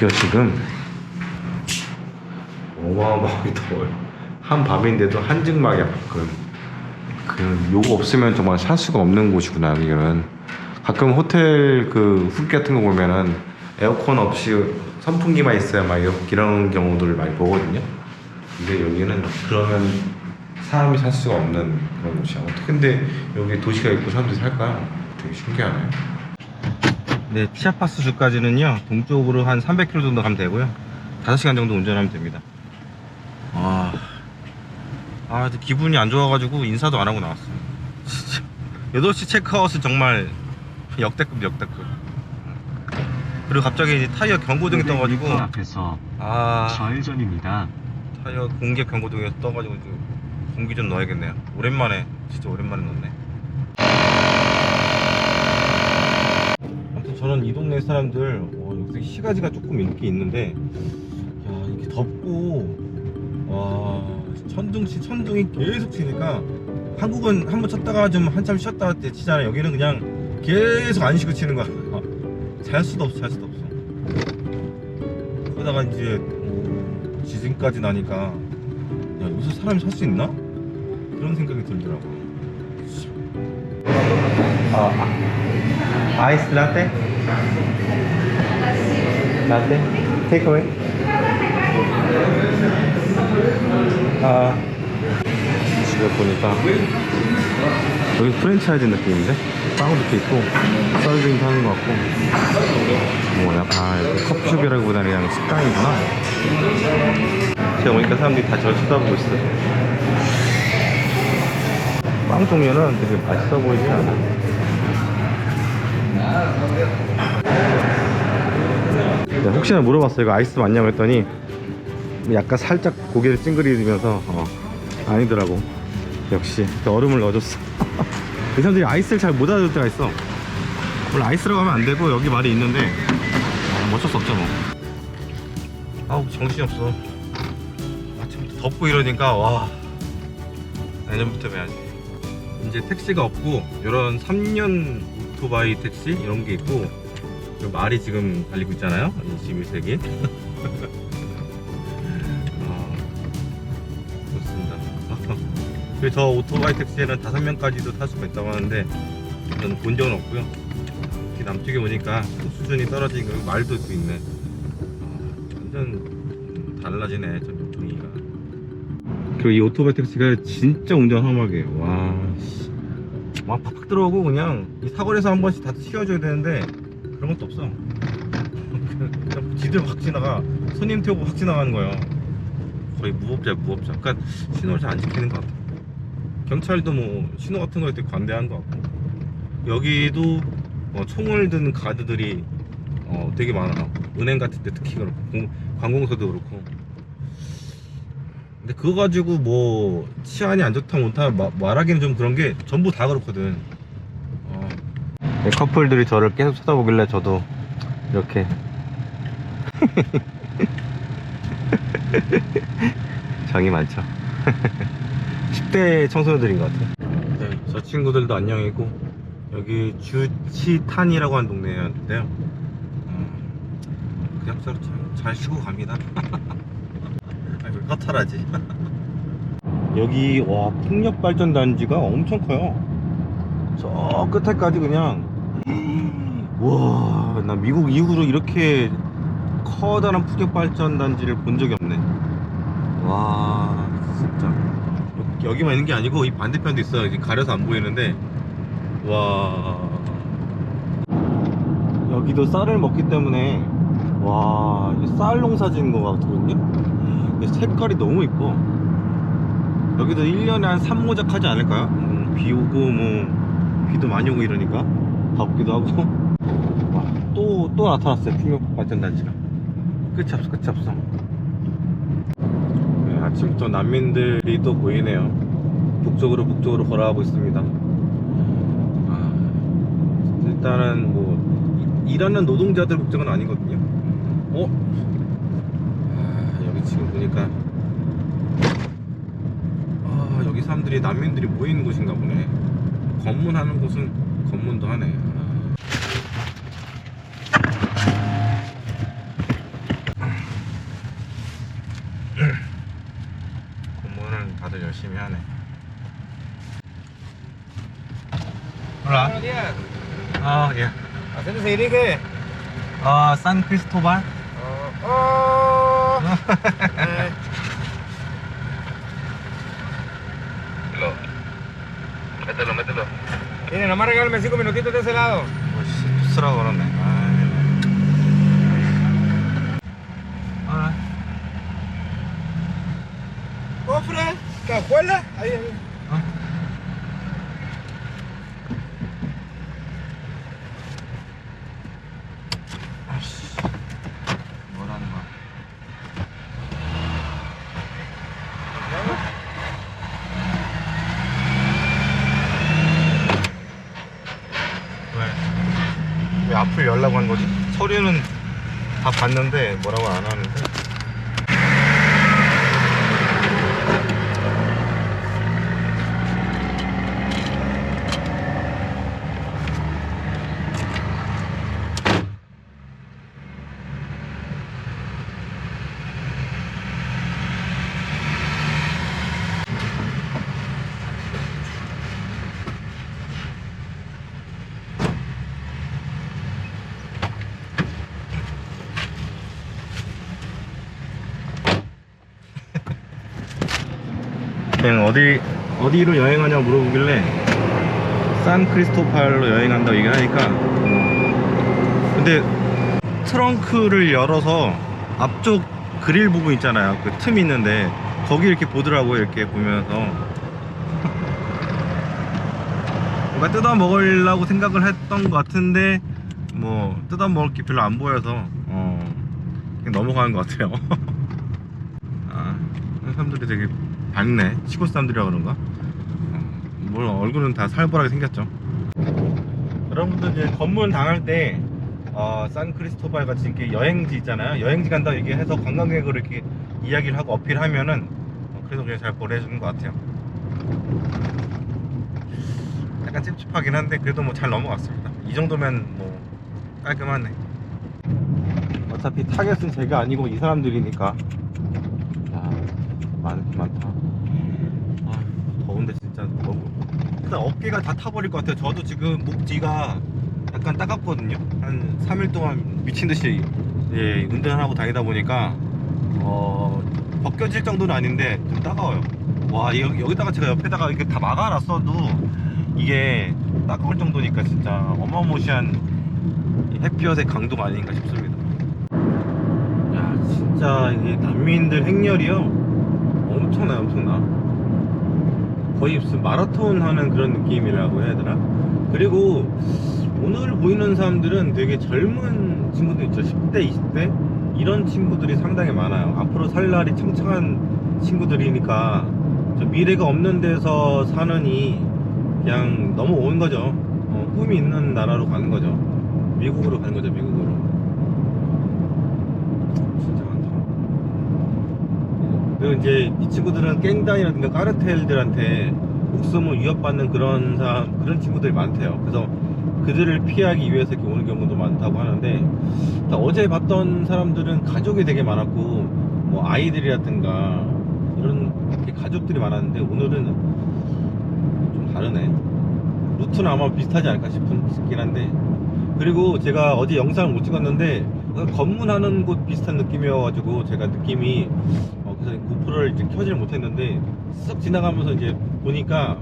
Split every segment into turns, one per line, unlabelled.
날씨가 지금 어마어마하게 더워요. 한 밤인데도 한증막이야 밖은. 그 요거 없으면 정말 살 수가 없는 곳이구나 여기는. 가끔 호텔 그 후기 같은 거 보면은 에어컨 없이 선풍기만 있어야 막 이런- 경우들을 많이 보거든요. 근데 여기는 그러면 사람이 살 수가 없는 그런 곳이야. 어떻게 근데 여기 도시가 있고 사람들이 살까? 되게 신기하네. 네, 치아파스 주까지는요 동쪽으로 한 300km 정도 가면 되고요. 5시간 정도 운전하면 됩니다. 아, 아 기분이 안 좋아가지고 인사도 안 하고 나왔어요. 진짜. 8시 체크아웃은 정말 역대급 역대급. 그리고 갑자기 타이어 경고등이 떠가지고.
앞에서
아.
좌회전입니다.
타이어 공개 경고등에 떠가지고 공기 좀 넣어야겠네요. 오랜만에 진짜 오랜만에 넣네 아무튼 저는 이 동네 사람들 어, 여기 시가지가 조금 이렇게 있는데 야 이렇게 덥고 와 천둥치 천둥이 계속 치니까 한국은 한 번 쳤다가 좀 한참 쉬었다 때 치잖아요 여기는 그냥 계속 안 쉬고 치는 거야 잘 수도 없어 잘 수도 없어 그러다가 이제 어, 지진까지 나니까 야 여기서 사람이 살 수 있나? 그런 생각이 들더라고 아, 아이스 라떼? 라떼? 테이크어웨이? 아 집에 보니까 여기 프랜차이즈 느낌인데? 빵도 있고 서빙도 하는 것 같고 뭐야 아 여기 커피숍이라기보다 그냥 식당이구나 제가 보니까 사람들이 다 저를 쳐다보고 있어 빵 종류는 되게 맛있어 보이진 않아 네, 혹시나 물어봤어요. 이거 아이스 맞냐고 했더니 약간 살짝 고개를 찡그리면서 어, 아니더라고. 역시 그 얼음을 넣어줬어. 이 사람들이 아이스를 잘 못 알아들 때가 있어. 원래 아이스라고 하면 안 되고 여기 말이 있는데 아, 뭐 어쩔 수 없죠 뭐. 아우 정신이 없어. 아침부터 덥고 이러니까 와. 내년부터 해야지. 이제 택시가 없고 이런 3년 오토바이 택시 이런 게 있고 그리고 말이 지금 달리고 있잖아요. 21세기 아, 좋습니다. 저 오토바이 택시에는 다섯 명까지도 탈 수가 있다고 하는데 저는 본 적은 없고요. 이렇게 남쪽에 오니까 수준이 떨어진 거 말도 또 있네. 아, 완전 달라지네 저 분위기가. 그리고 이 오토바이 택시가 진짜 운전 험하게 와. 씨. 와 팍팍 들어오고 그냥 이 사거리에서 한 번씩 다 튀어줘야 되는데 그런 것도 없어. 그냥 지들 확 지나가. 손님 태우고 확 지나가는 거예요. 거의 무법자야 무법자. 그러니까 신호를 잘 안 지키는 것 같아. 경찰도 뭐 신호 같은 거에 되게 관대한 것 같고. 여기도 어, 총을 든 가드들이 어, 되게 많아 은행 같은 데 특히 그렇고. 공- 관공서도 그렇고 근데 그거 가지고 뭐 치안이 안 좋다 못하 마- 말하기는 좀 그런 게 전부 다 그렇거든. 어. 커플들이 저를 계속 쳐다보길래 저도 이렇게. 정이 많죠. 10대 청소년들인 것 같아요. 네, 저 친구들도 안녕이고 여기 주치탄이라고 하는 동네였는데요. 음, 그냥 잘, 잘 쉬고 갑니다 아니 왜 허탈하지 여기 와 풍력발전단지가 엄청 커요 저 끝에까지 그냥 와, 나 미국 이후로 이렇게 커다란 풍력발전단지를 본 적이 없네. 와, 진짜. 여- 여기만 있는 게 아니고 이 반대편도 있어요. 이제 가려서 안 보이는데, 와. 여기도 쌀을 먹기 때문에, 와, 이쌀 농사 짓는 것 같거든요. 색깔이 너무 이뻐. 여기도 1년에 한 3모작 하지 않을까요? 음, 비 오고 뭐 비도 많이 오고 이러니까 덥기도 하고 와, 또, 또 나타났어요 풍력 발전 단지가 끝이 없어 끝이 없어 네, 아침부터 난민들이 또 보이네요 북쪽으로 북쪽으로 걸어가고 있습니다 아, 일단은 뭐 이- 일하는 노동자들 국적은 아니거든요 어? 보니까. 아 여기 사람들이 난민들이 모이는 곳인가 보네. 검문하는 곳은 검문도 하네. 아.
검문은 다들
열심히
하네. Hola. Ah,
yeah. ¿Hacemos
San nomás regálame cinco minutitos de ese lado.
뭐, 씨, 쓰라고 그러네. 아, 아,
Cofre, cajuela. Ahí, ahí.
어? 아씨, 뭐라는 거야? 왜? 왜 앞을 열라고 한 거지? 서류는 다 봤는데 뭐라고 안 하는데. 그냥 어디 어디로 여행하냐 물어보길래 산 크리스토팔로 여행한다고 얘기를 하니까 근데 트렁크를 열어서 앞쪽 그릴 부분 있잖아요. 그 틈 있는데 거기 이렇게 보더라고요 이렇게 보면서. 뭔가 뜯어 먹으려고 생각을 했던 것 같은데 뭐 뜯어 먹을 게 별로 안 보여서 어 그냥 넘어가는 것 같아요. 아 사람들이 되게 밝네 시골 사람들이라 그런가? 어, 뭘 얼굴은 다 살벌하게 생겼죠. 여러분들 이제 검문 당할 때 어, 산 크리스토발 같이 이렇게 여행지 있잖아요. 여행지 간다 얘기해서 관광객으로 이렇게 이야기를 하고 어필하면은 어, 그래도 그냥 잘 보내주는 것 같아요. 약간 찝찝하긴 한데 그래도 뭐 잘 넘어갔습니다. 이 정도면 뭐 깔끔하네. 어차피 타겟은 제가 아니고 이 사람들이니까. 야 많긴 많다 일단 어깨가 다 타버릴 것 같아요. 저도 지금 목 뒤가 약간 따갑거든요. 한 3일 동안 미친듯이 예, 운전하고 다니다 보니까 어 벗겨질 정도는 아닌데 좀 따가워요. 와 여기, 여기다가 제가 옆에다가 이렇게 다 막아놨어도 이게 따가울 정도니까 진짜 어마무시한 이 햇볕의 강도가 아닌가 싶습니다. 야 진짜 이게 난민들 행렬이요? 엄청나 엄청나 거의 무슨 마라톤 하는 그런 느낌이라고 해야 되나? 그리고 오늘 보이는 사람들은 되게 젊은 친구들 있죠. 10대 20대? 이런 친구들이 상당히 많아요. 앞으로 살 날이 창창한 친구들이니까 저 미래가 없는 데서 사느니 그냥 넘어오는 거죠. 어, 꿈이 있는 나라로 가는 거죠. 미국으로 가는 거죠 미국으로 진짜 많다 그리고 이제 이 친구들은 갱단이라든가 까르텔들한테 목숨을 위협받는 그런 사람 그런 친구들이 많대요. 그래서 그들을 피하기 위해서 이렇게 오는 경우도 많다고 하는데 다 어제 봤던 사람들은 가족이 되게 많았고 뭐 아이들이라든가 이런 가족들이 많았는데 오늘은 좀 다르네. 루트는 아마 비슷하지 않을까 싶긴 한데. 그리고 제가 어제 영상을 못 찍었는데 검문하는 곳 비슷한 느낌이어가지고 제가 느낌이 어, 그래서 고프로를 이제 켜지를 못했는데 쓱 지나가면서 이제 보니까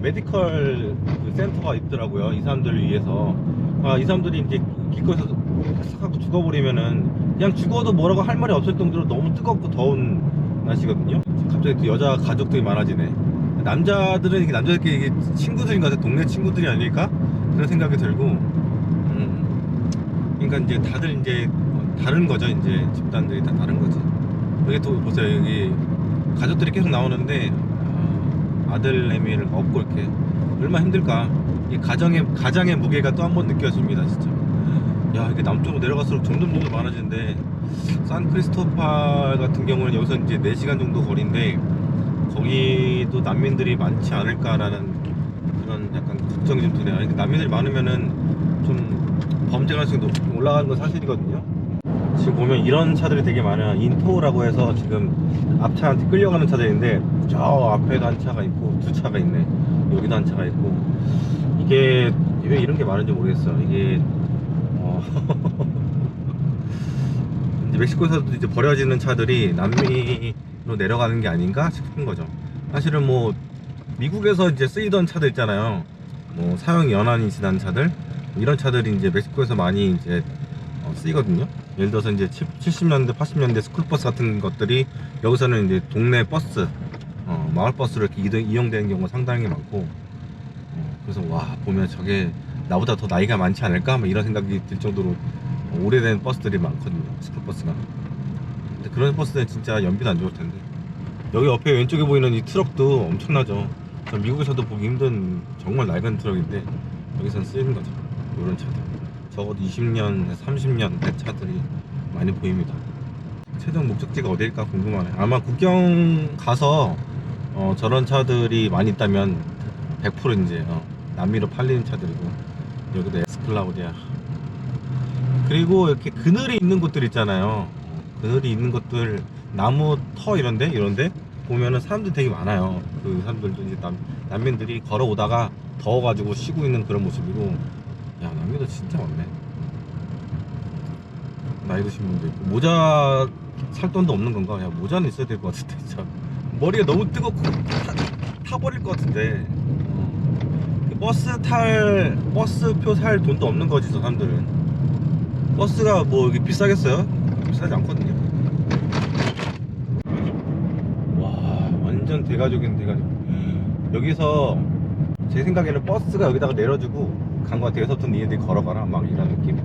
메디컬 그 센터가 있더라고요 이 사람들을 위해서. 아, 이 사람들이 이제 길거리에서 싹 하고 죽어버리면은 그냥 죽어도 뭐라고 할 말이 없을 정도로 너무 뜨겁고 더운 날씨거든요. 갑자기 또 여자 가족들이 많아지네. 남자들은 이게 남자들끼리 이게 친구들인 것 같아 동네 친구들이 아닐까? 그런 생각이 들고 음, 그러니까 이제 다들 이제 다른 거죠. 이제 집단들이 다 다른 거지 여기 또 보세요 여기. 가족들이 계속 나오는데 아, 아들 애미를 업고 이렇게 얼마나 힘들까. 이 가정의 가장의 무게가 또 한 번 느껴집니다 진짜. 야 이게 남쪽으로 내려갈수록 점점 점점 많아지는데 산 크리스토팔 같은 경우는 여기서 이제 4시간 정도 거리인데 거기도 난민들이 많지 않을까라는 그런 약간 걱정이 좀 드네요. 그러니까 난민들이 많으면은 좀 범죄 가능성이 높- 올라가는 건 사실이거든요 지금 보면 이런 차들이 되게 많아요 인토라고 해서 지금 앞차한테 끌려가는 차들인데 저 앞에도 한 차가 있고 두 차가 있네 여기도 한 차가 있고 이게 왜 이런 게 많은지 모르겠어. 이게 어... 이제 멕시코에서도 이제 버려지는 차들이 남미로 내려가는 게 아닌가 싶은 거죠. 사실은 뭐 미국에서 이제 쓰이던 차들 있잖아요. 뭐 사용 연한이 지난 차들 이런 차들이 이제 멕시코에서 많이 이제 어, 쓰이거든요. 예를 들어서 이제 70년대, 80년대 스쿨버스 같은 것들이 여기서는 이제 동네 버스, 어, 마을 버스로 이렇게 이용되는 경우가 상당히 많고, 어, 그래서 와 보면 저게 나보다 더 나이가 많지 않을까? 막 이런 생각이 들 정도로 오래된 버스들이 많거든요. 스쿨버스가. 근데 그런 버스는 진짜 연비도 안 좋을 텐데. 여기 옆에 왼쪽에 보이는 이 트럭도 엄청나죠. 전 미국에서도 보기 힘든 정말 낡은 트럭인데 여기선 쓰이는 거죠. 이런 차들. 적어도 20년, 30년 된 차들이 많이 보입니다. 최종 목적지가 어디일까 궁금하네. 아마 국경 가서 어, 저런 차들이 많이 있다면 100% 이제 어, 남미로 팔리는 차들이고 여기도 에스클라우디아. 그리고 이렇게 그늘이 있는 곳들 있잖아요. 어, 그늘이 있는 곳들 나무 터 이런데 이런데 보면은 사람들 되게 많아요. 그 사람들도 이제 남, 난민들이 걸어오다가 더워가지고 쉬고 있는 그런 모습이고 야 남미도 진짜 많네. 나이 드신 분도 있고 모자 살 돈도 없는 건가? 야 모자는 있어야 될 것 같은데 진짜 머리가 너무 뜨겁고 타, 타버릴 것 같은데 어. 그 버스 탈 버스표 살 돈도 없는 거지 저 사람들은 버스가 뭐 여기 비싸겠어요? 비싸지 않거든요 와 완전 대가족인 대가족 여기서 제 생각에는 버스가 여기다가 내려주고 간 것 같아요. 여기서부터 니네들이 걸어가라 막 이런 느낌.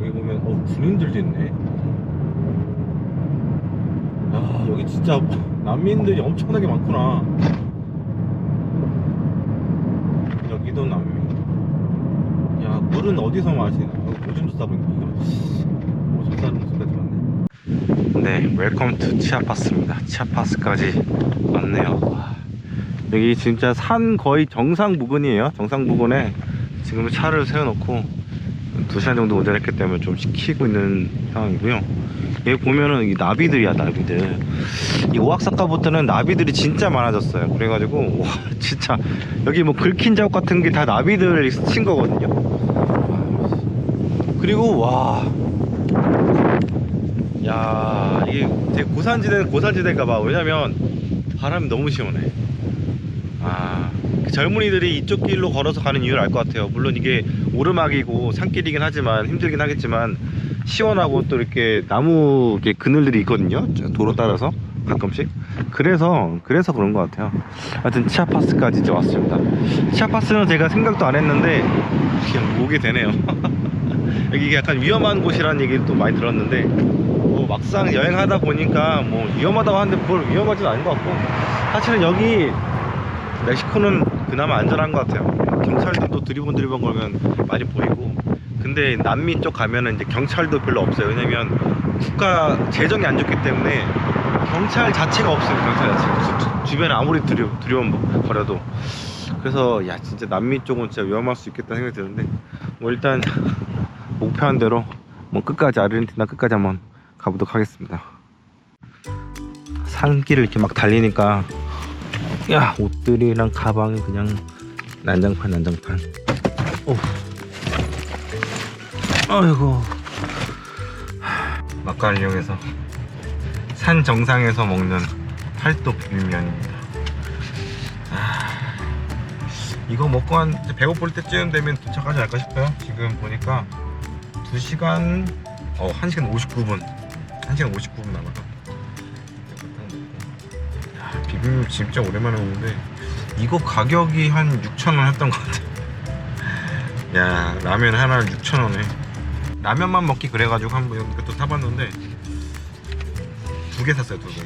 여기 보면 어 군인들도 있네. 아 여기 진짜 난민들이 엄청나게 많구나. 여기도 난민. 야 물은 어디서 마시나? 어, 오줌도 싸고 있네. 오줌 싸는 모습까지 많네 네 웰컴 투 치아파스입니다. 치아파스까지 왔네요. 와, 여기 진짜 산 거의 정상 부근이에요. 정상 부근에 지금 차를 세워놓고 2시간 정도 운전했기 때문에 좀 식히고 있는 상황이고요. 여기 보면은 이 나비들이야 나비들. 이 오악사카부터는 나비들이 진짜 많아졌어요. 그래가지고 와 진짜. 여기 뭐 긁힌 자국 같은 게 다 나비들 친 거거든요. 그리고 와. 야, 이게 되게 고산지대는 고산지대인가 봐. 왜냐면 바람이 너무 시원해. 아, 그 젊은이들이 이쪽 길로 걸어서 가는 이유를 알 것 같아요. 물론 이게 오르막이고 산길이긴 하지만 힘들긴 하겠지만 시원하고 또 이렇게 나무 이렇게 그늘들이 있거든요. 저 도로 따라서 가끔씩. 그래서 그래서 그런 것 같아요. 하여튼 치아파스까지 이제 왔습니다. 치아파스는 제가 생각도 안 했는데 그냥 오게 되네요. 여기 약간 위험한 곳이라는 얘기를 또 많이 들었는데 뭐 막상 여행하다 보니까 뭐 위험하다고 하는데 그걸 위험하지는 않은 것 같고 사실은 여기 멕시코는 그나마 안전한 것 같아요. 경찰들도 드리번 드리번 걸면 많이 보이고. 근데 남미 쪽 가면은 이제 경찰도 별로 없어요. 왜냐면 국가 재정이 안 좋기 때문에 경찰 자체가 없어요 경찰 자체가 주- 주변에 아무리 드리, 드리번 거려도. 그래서 야 진짜 남미 쪽은 진짜 위험할 수 있겠다 생각이 드는데 뭐 일단 목표한 대로 뭐 끝까지 아르헨티나 끝까지 한번 가보도록 하겠습니다. 산길을 이렇게 막 달리니까 야 옷들이랑 가방이 그냥 난장판 난장판. 오. 아이고. 막간을 이용해서 산 정상에서 먹는 팔도 비빔면입니다. 아, 이거 먹고 한 배고플 때쯤 되면 도착하지 않을까 싶어요. 지금 보니까 2시간 어 1시간 59분 1시간 59분 남아서 야, 비빔면 진짜 오랜만에 먹는데 이거 가격이 한 6,000원 했던 것 같아. 야 라면 하나 6,000원에. 라면만 먹기 그래가지고 한번 이것도 사봤는데 두 개 샀어요 두개.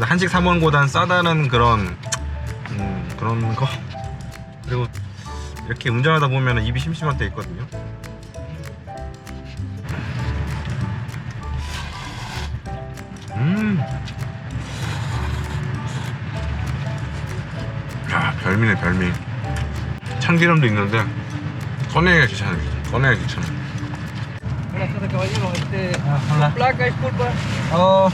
한식 사 먹는 거보단 싸다는 그런 음, 그런 거? 그리고 이렇게 운전하다 보면 입이 심심할 때 있거든요. 별미네, 별미. 참기름도 있는데, 꺼내야 귀찮아. 꺼내야 귀찮아. 아, hola. 어.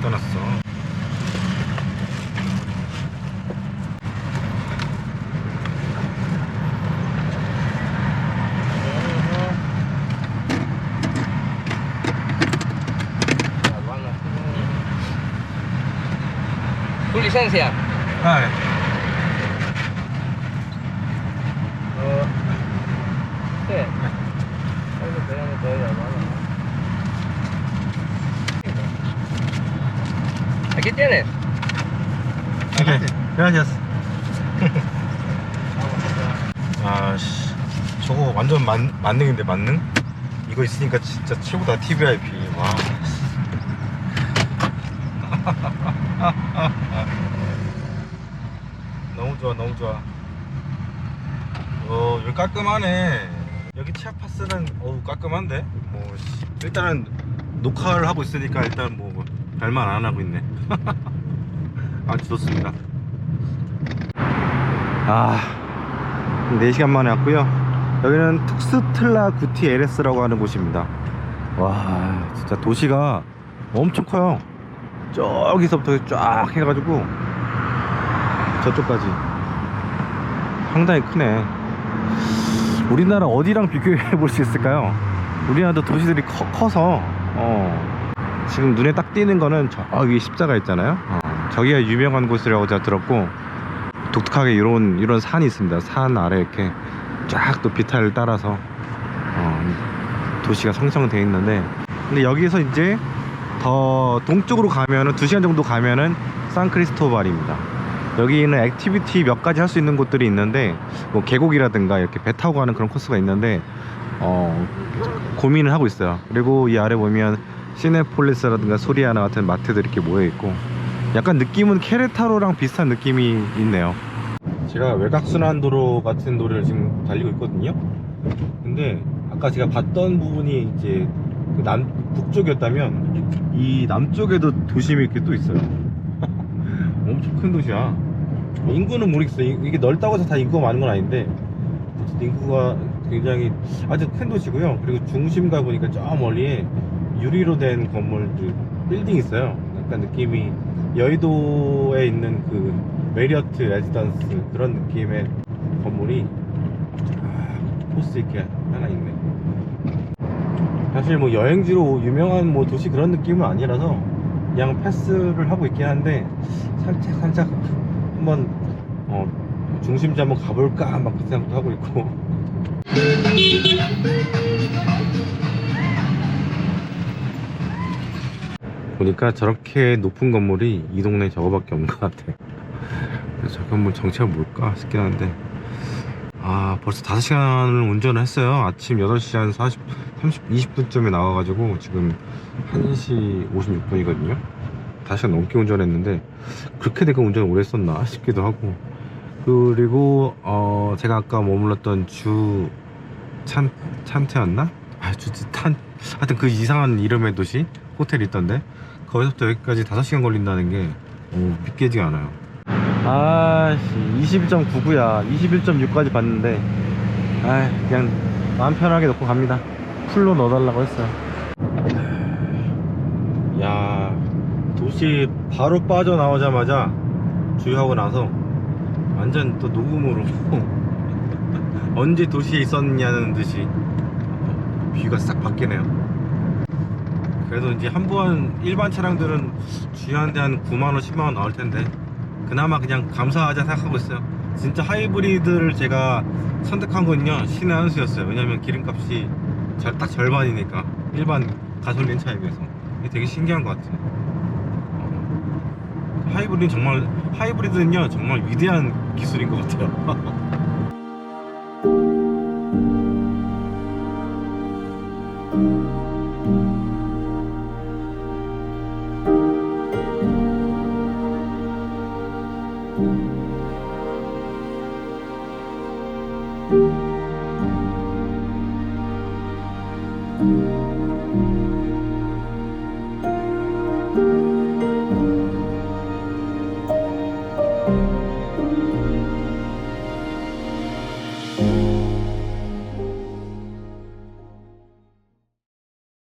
바꿔놨어.
Licencia.
아,
Sí. Dan todavía, hermano. Aquí tienes.
오케이. gracias. 아씨, 저거 완전 만, 만능인데 만능? 이거 있으니까 진짜 최고다 TVIP. 와. 너무 좋아, 너무 좋아. 어, 여기 깔끔하네. 여기 치아파스는 어우 깔끔한데. 뭐 씨, 일단은 녹화를 하고 있으니까 일단 뭐 별말 안 하고 있네. 아주 좋습니다. 아, 4시간 만에 왔고요. 여기는 툭스틀라 구티 LS라고 하는 곳입니다. 와, 진짜 도시가 엄청 커요. 저기서부터 쫙 해가지고 저쪽까지 상당히 크네. 우리나라 어디랑 비교해 볼 수 있을까요? 우리나라도 도시들이 커, 커서 어, 지금 눈에 딱 띄는 거는 저기 십자가 있잖아요. 어, 저기가 유명한 곳이라고 제가 들었고 독특하게 이런 이런 산이 있습니다. 산 아래 이렇게 쫙 또 비탈을 따라서 어, 도시가 성성되어 있는데 근데 여기서 이제 더 동쪽으로 가면은 2시간 정도 가면은 산크리스토발입니다. 여기는 액티비티 몇 가지 할 수 있는 곳들이 있는데 뭐 계곡이라든가 이렇게 배 타고 가는 그런 코스가 있는데 어, 고민을 하고 있어요. 그리고 이 아래 보면 시네폴리스라든가 소리아나 같은 마트들이 이렇게 모여 있고 약간 느낌은 케레타로랑 비슷한 느낌이 있네요. 제가 외곽순환도로 같은 도로를 지금 달리고 있거든요. 근데 아까 제가 봤던 부분이 이제 그 남 북쪽이었다면 이 남쪽에도 도심이 이렇게 또 있어요. 엄청 큰 도시야. 인구는 모르겠어요. 이- 이게 넓다고 해서 다 인구가 많은 건 아닌데 인구가 굉장히 아주 큰 도시고요. 그리고 중심 가 보니까 저 멀리에 유리로 된 건물들 빌딩 있어요. 약간 느낌이 여의도에 있는 그 메리어트 레지던스 그런 느낌의 건물이 아, 코스 이렇게 하나 있네. 사실 뭐 여행지로 유명한 뭐 도시 그런 느낌은 아니라서 그냥 패스를 하고 있긴 한데 살짝 살짝 한번 어, 중심지 한번 가볼까 막 그 생각도 하고 있고 보니까 저렇게 높은 건물이 이 동네에 저거밖에 없는 것 같아. 저 건물 정체가 뭘까 싶긴 한데. 아, 벌써 5시간을 운전을 했어요. 아침 8시 한 40, 30, 20분쯤에 나와가지고 지금 1시 56분이거든요. 5시간 넘게 운전했는데, 그렇게 내가 운전을 오래 했었나 싶기도 하고. 그리고, 어, 제가 아까 머물렀던 주, 찬, 찬테였나? 아, 주, 탄, 하여튼 그 이상한 이름의 도시? 호텔이 있던데 거기서부터 여기까지 5시간 걸린다는 게 어, 믿기지가 않아요 아 21.99야 21.6까지 봤는데 아 그냥 마음 편하게 넣고 갑니다 풀로 넣어달라고 했어요 도시 바로 빠져나오자마자 주유하고 나서 완전 또 녹음으로 언제 도시에 있었냐는 듯이 어, 뷰가 싹 바뀌네요. 그래도 이제 한 번 일반 차량들은 주유하는데 한 9만원, 10만원 나올 텐데 그나마 그냥 감사하자 생각하고 있어요. 진짜 하이브리드를 제가 선택한 건요 신의 한 수였어요. 왜냐면 기름값이 절- 딱 절반이니까 일반 가솔린 차에 비해서. 되게 신기한 것 같아요. 어, 하이브리드 정말 하이브리드는요 정말 위대한 기술인 것 같아요